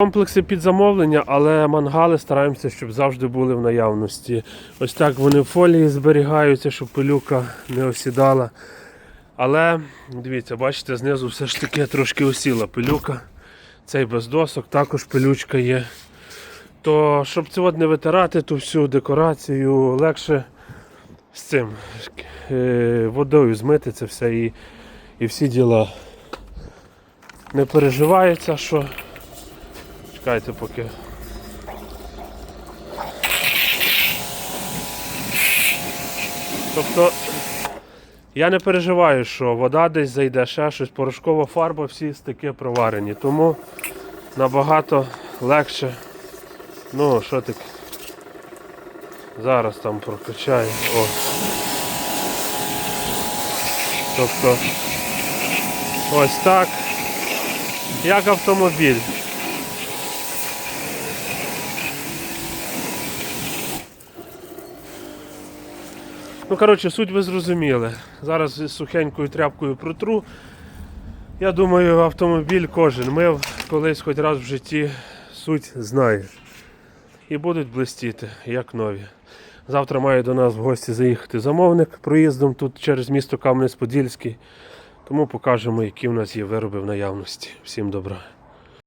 Комплекси під замовлення, але мангали стараємося, щоб завжди були в наявності. Ось так вони в фолії зберігаються, щоб пилюка не осідала. Але дивіться, бачите, знизу все ж таки трошки осіла пилюка. Цей без досок, також пилючка є. То щоб це не витирати ту всю декорацію, легше з цим е, водою змити це все і, і всі діла. Не переживається, що Чекайте поки. Тобто я не переживаю, що вода десь зайде, ще щось, порошкова фарба, всі стики проварені. Тому набагато легше. Ну, що таке? Зараз там прокачаю. О. Тобто ось так. Як автомобіль. Ну, коротше, суть ви зрозуміли. Зараз з сухенькою тряпкою протру. Я думаю, автомобіль кожен мив колись хоч раз в житті суть знає. І будуть блистіти, як нові. Завтра має до нас в гості заїхати замовник проїздом тут через місто Кам'янець-Подільський. Тому покажемо, які в нас є вироби в наявності. Всім добра.